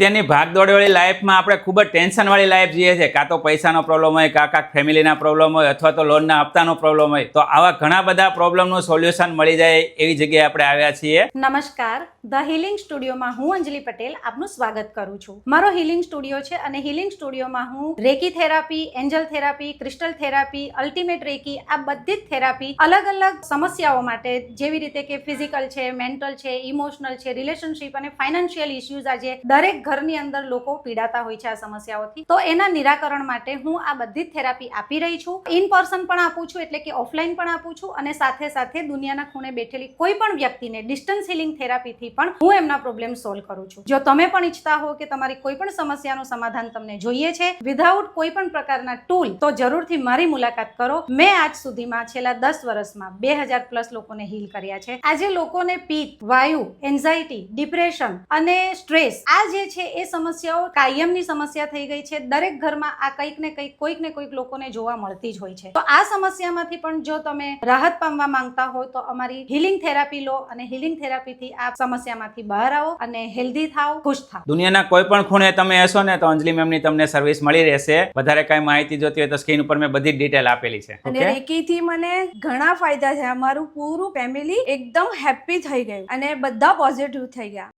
અત્યારની ભાગદોડવાળી લાઈફમાં આપણે ખૂબ જ ટેન્શનવાળી લાઈફ જીએ છે કાં તો પૈસાનો પ્રોબ્લેમ હોય, કાં કાંક ફેમિલીના પ્રોબ્લેમ હોય, અથવા તો લોનના હપ્તાનો પ્રોબ્લેમ હોય. તો આવા ઘણા બધા પ્રોબ્લેમનું સોલ્યુશન મળી જાય એવી જગ્યાએ આપણે આવ્યા છીએ. નમસ્કાર. ધ હિલિંગ સ્ટુડિયોમાં હું અંજલિ પટેલ આપનું સ્વાગત કરું છું. મારો હિલિંગ સ્ટુડિયો છે અને હિલિંગ સ્ટુડિયોમાં હું reiki therapy, angel therapy, crystal therapy ultimate reiki, આ બધી જ થેરાપી અલગ અલગ સમસ્યાઓ માટે જેવી રીતે કે ફિઝિકલ છે મેન્ટલ છે ઇમોશનલ છે રિલેશનશિપ અને ફાઇનાન્શિયલ ઇસ્યુઝ આજે દરેક ઘરની અંદર લોકો પીડાતા હોય છે આ સમસ્યાઓથી. તો એના નિરાકરણ માટે હું આ બધી જ થેરાપી આપી રહી છું. ઇન પર્સન પણ આપું છું એટલે કે ઓફલાઈન પણ આપું છું અને સાથે સાથે દુનિયાના ખૂણે બેઠેલી કોઈ પણ વ્યક્તિને ડિસ્ટન્સ હિલિંગ થેરાપીથી પણ હું એમના પ્રોબ્લેમ સોલ્વ કરું છું. જો તમે પણ ઈચ્છતા હો કે તમારી કોઈ પણ સમસ્યાનું સમાધાન તમને જોઈએ છે વિધાઉટ કોઈ પણ પ્રકારના ટૂલ તો જરૂરથી મારી મુલાકાત કરો. મેં આજ સુધીમાં છેલ્લા દસ વર્ષમાં બે હજાર પ્લસ લોકોને હીલ કર્યા છે. આજે લોકોને પિત્ત વાયુ એન્ઝાઇટી ડિપ્રેશન અને સ્ટ્રેસ આ જે છે એ સમસ્યાઓ કાયમની સમસ્યા થઈ ગઈ છે. દરેક ઘરમાં આ કંઈક ને કંઈક કોઈક ને કોઈક લોકોને જોવા મળતી જ હોય છે. તો આ સમસ્યામાંથી પણ જો તમે રાહત પામવા માંગતા હો તો અમારી હિલિંગ થેરાપી લો અને હિલિંગ થેરાપીથી આ સમસ્યામાંથી બહાર આવો અને હેલ્ધી થાવ ખુશ થાવ દુનિયાના કોઈ પણ ખૂણે તમે હશો ને તો અંજલિ મેમની તમને સર્વિસ મળી રહેશે. વધારે કાંઈ માહિતી જોતી હોય તો સ્ક્રીન ઉપર મેં બધી ડિટેલ આપેલી છે. અને રેકીથી મને ઘણા ફાયદા થયા. મારું પૂરું ફેમિલી એકદમ હેપી થઈ ગયું અને બધા પોઝિટિવ થઈ ગયા.